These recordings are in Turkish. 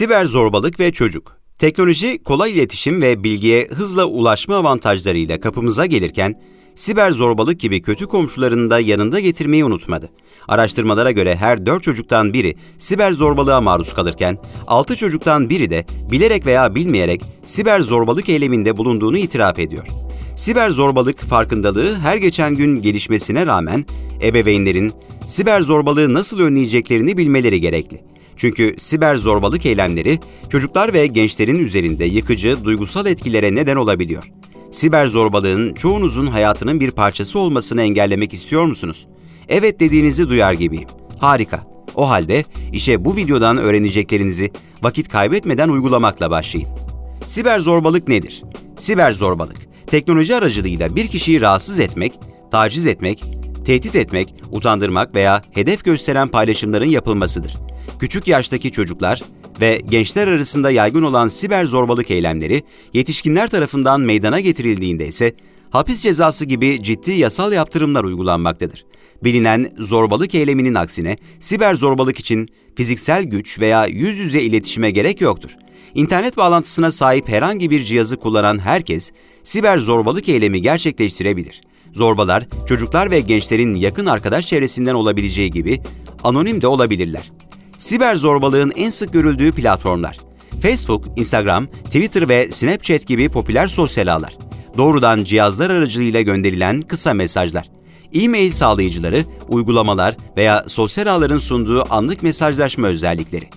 Siber zorbalık ve çocuk. Teknoloji kolay iletişim ve bilgiye hızla ulaşma avantajlarıyla kapımıza gelirken, siber zorbalık gibi kötü komşularını da yanında getirmeyi unutmadı. Araştırmalara göre her 4 çocuktan biri siber zorbalığa maruz kalırken, 6 çocuktan biri de bilerek veya bilmeyerek siber zorbalık eyleminde bulunduğunu itiraf ediyor. Siber zorbalık farkındalığı her geçen gün gelişmesine rağmen ebeveynlerin siber zorbalığı nasıl önleyeceklerini bilmeleri gerekli. Çünkü siber zorbalık eylemleri çocuklar ve gençlerin üzerinde yıkıcı duygusal etkilere neden olabiliyor. Siber zorbalığın çoğunuzun hayatının bir parçası olmasını engellemek istiyor musunuz? Evet dediğinizi duyar gibiyim. Harika. O halde işe bu videodan öğreneceklerinizi vakit kaybetmeden uygulamakla başlayın. Siber zorbalık nedir? Siber zorbalık, teknoloji aracılığıyla bir kişiyi rahatsız etmek, taciz etmek, tehdit etmek, utandırmak veya hedef gösteren paylaşımların yapılmasıdır. Küçük yaştaki çocuklar ve gençler arasında yaygın olan siber zorbalık eylemleri yetişkinler tarafından meydana getirildiğinde ise hapis cezası gibi ciddi yasal yaptırımlar uygulanmaktadır. Bilinen zorbalık eyleminin aksine siber zorbalık için fiziksel güç veya yüz yüze iletişime gerek yoktur. İnternet bağlantısına sahip herhangi bir cihazı kullanan herkes siber zorbalık eylemi gerçekleştirebilir. Zorbalar, çocuklar ve gençlerin yakın arkadaş çevresinden olabileceği gibi anonim de olabilirler. Siber zorbalığın en sık görüldüğü platformlar. Facebook, Instagram, Twitter ve Snapchat gibi popüler sosyal ağlar. Doğrudan cihazlar aracılığıyla gönderilen kısa mesajlar. E-mail sağlayıcıları, uygulamalar veya sosyal ağların sunduğu anlık mesajlaşma özellikleri.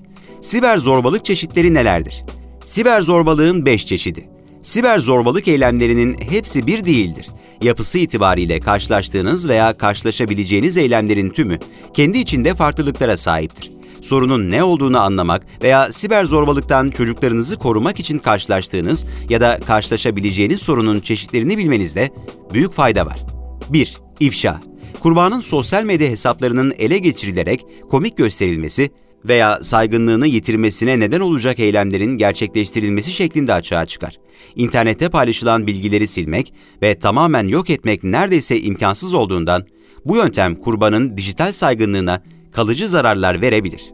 Siber zorbalık çeşitleri nelerdir? Siber zorbalığın 5 çeşidi. Siber zorbalık eylemlerinin hepsi bir değildir. Yapısı itibariyle karşılaştığınız veya karşılaşabileceğiniz eylemlerin tümü kendi içinde farklılıklara sahiptir. Sorunun ne olduğunu anlamak veya siber zorbalıktan çocuklarınızı korumak için karşılaştığınız ya da karşılaşabileceğiniz sorunun çeşitlerini bilmenizde büyük fayda var. 1. İfşa. Kurbanın sosyal medya hesaplarının ele geçirilerek komik gösterilmesi veya saygınlığını yitirmesine neden olacak eylemlerin gerçekleştirilmesi şeklinde açığa çıkar. İnternette paylaşılan bilgileri silmek ve tamamen yok etmek neredeyse imkansız olduğundan bu yöntem kurbanın dijital saygınlığına kalıcı zararlar verebilir.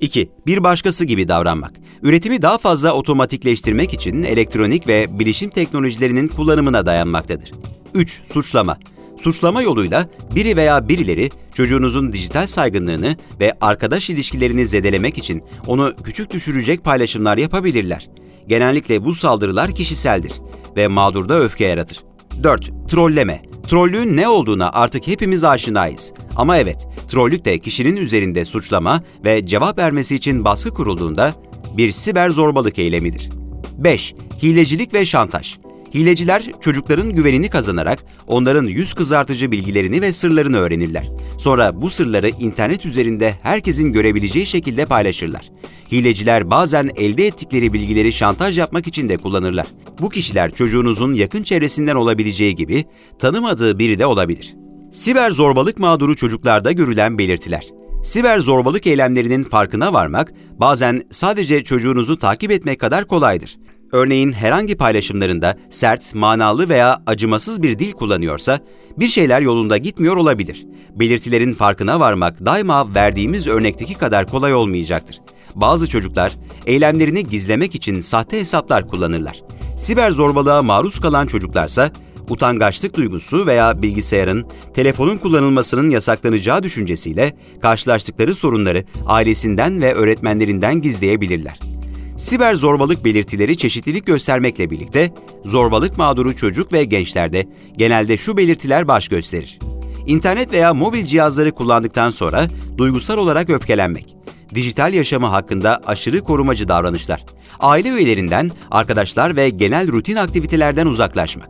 2. Bir başkası gibi davranmak. Üretimi daha fazla otomatikleştirmek için elektronik ve bilişim teknolojilerinin kullanımına dayanmaktadır. 3. Suçlama. Suçlama yoluyla biri veya birileri çocuğunuzun dijital saygınlığını ve arkadaş ilişkilerini zedelemek için onu küçük düşürecek paylaşımlar yapabilirler. Genellikle bu saldırılar kişiseldir ve mağdurda öfke yaratır. 4. Trolleme. Trollüğün ne olduğuna artık hepimiz aşinayız. Ama evet, trollük de kişinin üzerinde suçlama ve cevap vermesi için baskı kurulduğunda bir siber zorbalık eylemidir. 5. Hilecilik ve şantaj. Hileciler çocukların güvenini kazanarak onların yüz kızartıcı bilgilerini ve sırlarını öğrenirler. Sonra bu sırları internet üzerinde herkesin görebileceği şekilde paylaşırlar. Hileciler bazen elde ettikleri bilgileri şantaj yapmak için de kullanırlar. Bu kişiler çocuğunuzun yakın çevresinden olabileceği gibi tanımadığı biri de olabilir. Siber zorbalık mağduru çocuklarda görülen belirtiler. Siber zorbalık eylemlerinin farkına varmak bazen sadece çocuğunuzu takip etmek kadar kolaydır. Örneğin herhangi paylaşımlarında sert, manalı veya acımasız bir dil kullanıyorsa bir şeyler yolunda gitmiyor olabilir. Belirtilerin farkına varmak daima verdiğimiz örnekteki kadar kolay olmayacaktır. Bazı çocuklar eylemlerini gizlemek için sahte hesaplar kullanırlar. Siber zorbalığa maruz kalan çocuklarsa utangaçlık duygusu veya bilgisayarın, telefonun kullanılmasının yasaklanacağı düşüncesiyle karşılaştıkları sorunları ailesinden ve öğretmenlerinden gizleyebilirler. Siber zorbalık belirtileri çeşitlilik göstermekle birlikte zorbalık mağduru çocuk ve gençlerde genelde şu belirtiler baş gösterir. İnternet veya mobil cihazları kullandıktan sonra duygusal olarak öfkelenmek, dijital yaşamı hakkında aşırı korumacı davranışlar, aile üyelerinden, arkadaşlar ve genel rutin aktivitelerden uzaklaşmak,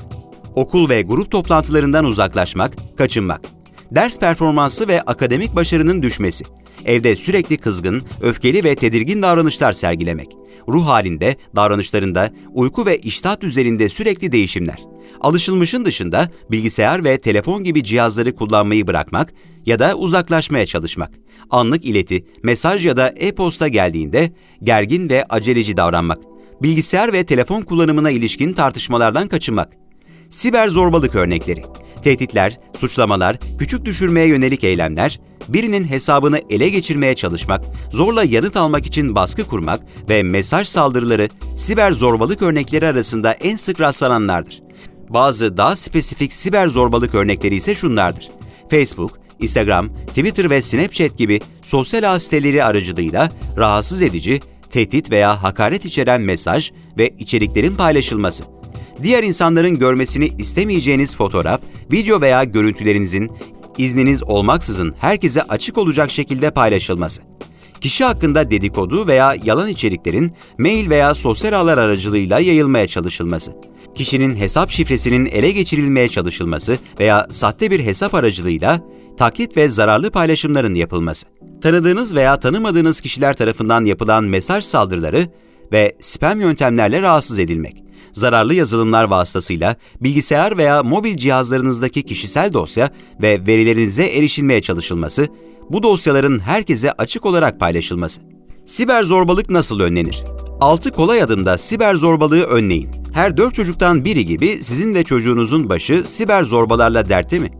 okul ve grup toplantılarından uzaklaşmak, kaçınmak, ders performansı ve akademik başarının düşmesi, evde sürekli kızgın, öfkeli ve tedirgin davranışlar sergilemek, ruh halinde, davranışlarında, uyku ve iştahat üzerinde sürekli değişimler, alışılmışın dışında bilgisayar ve telefon gibi cihazları kullanmayı bırakmak ya da uzaklaşmaya çalışmak, anlık ileti, mesaj ya da e-posta geldiğinde gergin ve aceleci davranmak, bilgisayar ve telefon kullanımına ilişkin tartışmalardan kaçınmak, Siber zorbalık örnekleri. Tehditler, suçlamalar, küçük düşürmeye yönelik eylemler, birinin hesabını ele geçirmeye çalışmak, zorla yanıt almak için baskı kurmak ve mesaj saldırıları siber zorbalık örnekleri arasında en sık rastlananlardır. Bazı daha spesifik siber zorbalık örnekleri ise şunlardır. Facebook, Instagram, Twitter ve Snapchat gibi sosyal ağ siteleri aracılığıyla rahatsız edici, tehdit veya hakaret içeren mesaj ve içeriklerin paylaşılması. Diğer insanların görmesini istemeyeceğiniz fotoğraf, video veya görüntülerinizin izniniz olmaksızın herkese açık olacak şekilde paylaşılması. Kişi hakkında dedikodu veya yalan içeriklerin mail veya sosyal ağlar aracılığıyla yayılmaya çalışılması. Kişinin hesap şifresinin ele geçirilmeye çalışılması veya sahte bir hesap aracılığıyla taklit ve zararlı paylaşımların yapılması. Tanıdığınız veya tanımadığınız kişiler tarafından yapılan mesaj saldırıları ve spam yöntemlerle rahatsız edilmek. Zararlı yazılımlar vasıtasıyla bilgisayar veya mobil cihazlarınızdaki kişisel dosya ve verilerinize erişilmeye çalışılması, bu dosyaların herkese açık olarak paylaşılması. Siber zorbalık nasıl önlenir? 6 kolay adımda siber zorbalığı önleyin. Her 4 çocuktan biri gibi sizin de çocuğunuzun başı siber zorbalarla dertte mi?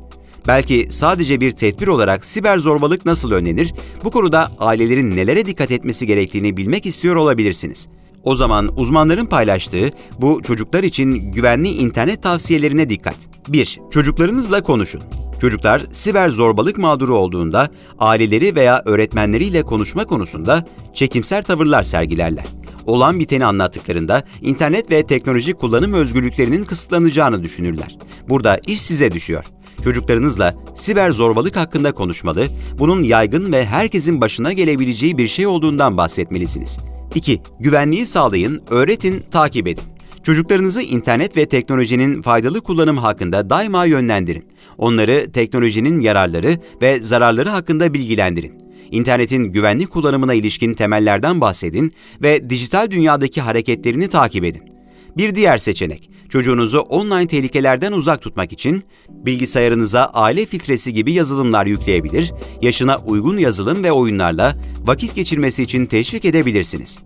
Belki sadece bir tedbir olarak siber zorbalık nasıl önlenir, bu konuda ailelerin nelere dikkat etmesi gerektiğini bilmek istiyor olabilirsiniz. O zaman uzmanların paylaştığı bu çocuklar için güvenli internet tavsiyelerine dikkat. 1. Çocuklarınızla konuşun. Çocuklar siber zorbalık mağduru olduğunda aileleri veya öğretmenleriyle konuşma konusunda çekimser tavırlar sergilerler. Olan biteni anlattıklarında internet ve teknoloji kullanım özgürlüklerinin kısıtlanacağını düşünürler. Burada iş size düşüyor. Çocuklarınızla siber zorbalık hakkında konuşmalı, bunun yaygın ve herkesin başına gelebileceği bir şey olduğundan bahsetmelisiniz. 2. Güvenliği sağlayın, öğretin, takip edin. Çocuklarınızı internet ve teknolojinin faydalı kullanım hakkında daima yönlendirin. Onları teknolojinin yararları ve zararları hakkında bilgilendirin. İnternetin güvenli kullanımına ilişkin temellerden bahsedin ve dijital dünyadaki hareketlerini takip edin. Bir diğer seçenek, çocuğunuzu online tehlikelerden uzak tutmak için bilgisayarınıza aile filtresi gibi yazılımlar yükleyebilir, yaşına uygun yazılım ve oyunlarla vakit geçirmesi için teşvik edebilirsiniz.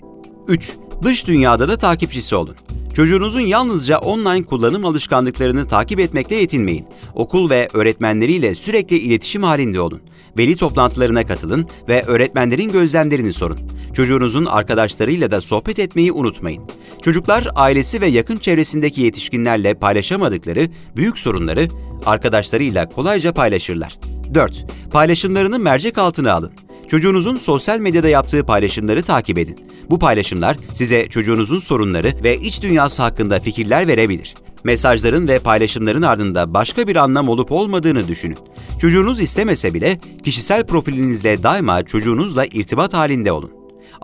3. Dış dünyada da takipçisi olun. Çocuğunuzun yalnızca online kullanım alışkanlıklarını takip etmekle yetinmeyin. Okul ve öğretmenleriyle sürekli iletişim halinde olun. Veli toplantılarına katılın ve öğretmenlerin gözlemlerini sorun. Çocuğunuzun arkadaşlarıyla da sohbet etmeyi unutmayın. Çocuklar ailesi ve yakın çevresindeki yetişkinlerle paylaşamadıkları büyük sorunları arkadaşlarıyla kolayca paylaşırlar. 4. Paylaşımlarını mercek altına alın. Çocuğunuzun sosyal medyada yaptığı paylaşımları takip edin. Bu paylaşımlar size çocuğunuzun sorunları ve iç dünyası hakkında fikirler verebilir. Mesajların ve paylaşımların ardında başka bir anlam olup olmadığını düşünün. Çocuğunuz istemese bile kişisel profilinizle daima çocuğunuzla irtibat halinde olun.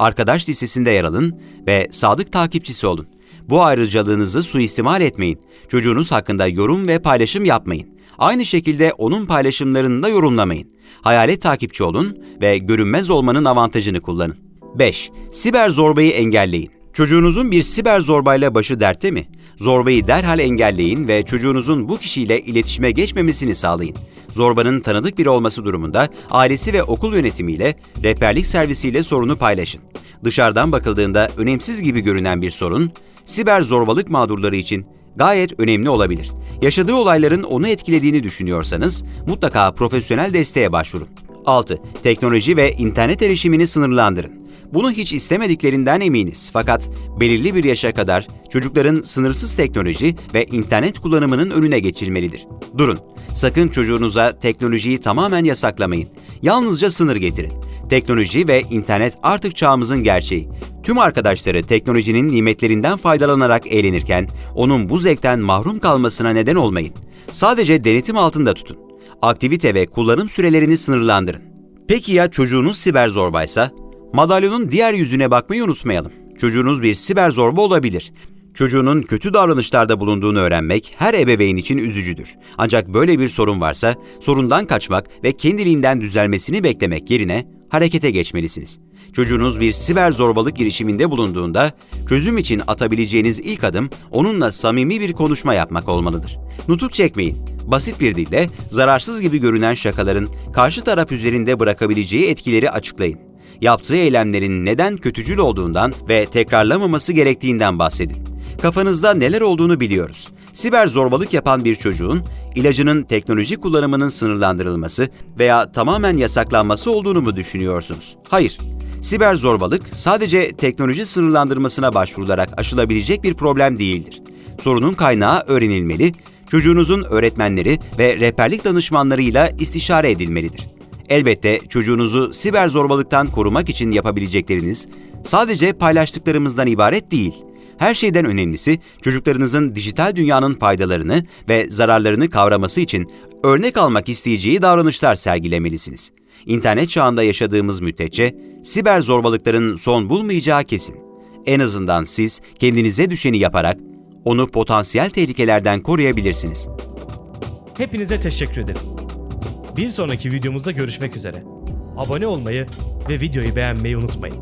Arkadaş listesinde yer alın ve sadık takipçisi olun. Bu ayrıcalığınızı suistimal etmeyin. Çocuğunuz hakkında yorum ve paylaşım yapmayın. Aynı şekilde onun paylaşımlarını da yorumlamayın. Hayalet takipçi olun ve görünmez olmanın avantajını kullanın. 5. Siber zorbayı engelleyin. Çocuğunuzun bir siber zorbayla başı dertte mi? Zorbayı derhal engelleyin ve çocuğunuzun bu kişiyle iletişime geçmemesini sağlayın. Zorbanın tanıdık biri olması durumunda ailesi ve okul yönetimiyle, rehberlik servisiyle sorunu paylaşın. Dışarıdan bakıldığında önemsiz gibi görünen bir sorun, siber zorbalık mağdurları için gayet önemli olabilir. Yaşadığı olayların onu etkilediğini düşünüyorsanız mutlaka profesyonel desteğe başvurun. 6. Teknoloji ve internet erişimini sınırlandırın. Bunu hiç istemediklerinden eminiz fakat belirli bir yaşa kadar çocukların sınırsız teknoloji ve internet kullanımının önüne geçilmelidir. Durun, sakın çocuğunuza teknolojiyi tamamen yasaklamayın. Yalnızca sınır getirin. Teknoloji ve internet artık çağımızın gerçeği. Tüm arkadaşları teknolojinin nimetlerinden faydalanarak eğlenirken onun bu zevkten mahrum kalmasına neden olmayın. Sadece denetim altında tutun. Aktivite ve kullanım sürelerini sınırlandırın. Peki ya çocuğunuz siber zorbaysa? Madalyonun diğer yüzüne bakmayı unutmayalım. Çocuğunuz bir siber zorba olabilir. Çocuğunun kötü davranışlarda bulunduğunu öğrenmek her ebeveyn için üzücüdür. Ancak böyle bir sorun varsa sorundan kaçmak ve kendiliğinden düzelmesini beklemek yerine harekete geçmelisiniz. Çocuğunuz bir siber zorbalık girişiminde bulunduğunda çözüm için atabileceğiniz ilk adım onunla samimi bir konuşma yapmak olmalıdır. Nutuk çekmeyin. Basit bir dille zararsız gibi görünen şakaların karşı taraf üzerinde bırakabileceği etkileri açıklayın. Yaptığı eylemlerin neden kötücül olduğundan ve tekrarlamaması gerektiğinden bahsedin. Kafanızda neler olduğunu biliyoruz. Siber zorbalık yapan bir çocuğun ilacının teknoloji kullanımının sınırlandırılması veya tamamen yasaklanması olduğunu mu düşünüyorsunuz? Hayır. Siber zorbalık sadece teknoloji sınırlandırmasına başvurularak aşılabilecek bir problem değildir. Sorunun kaynağı öğrenilmeli, çocuğunuzun öğretmenleri ve rehberlik danışmanlarıyla istişare edilmelidir. Elbette çocuğunuzu siber zorbalıktan korumak için yapabilecekleriniz sadece paylaştıklarımızdan ibaret değil. Her şeyden önemlisi çocuklarınızın dijital dünyanın faydalarını ve zararlarını kavraması için örnek almak isteyeceği davranışlar sergilemelisiniz. İnternet çağında yaşadığımız müddetçe siber zorbalıkların son bulmayacağı kesin. En azından siz kendinize düşeni yaparak onu potansiyel tehlikelerden koruyabilirsiniz. Hepinize teşekkür ederiz. Bir sonraki videomuzda görüşmek üzere. Abone olmayı ve videoyu beğenmeyi unutmayın.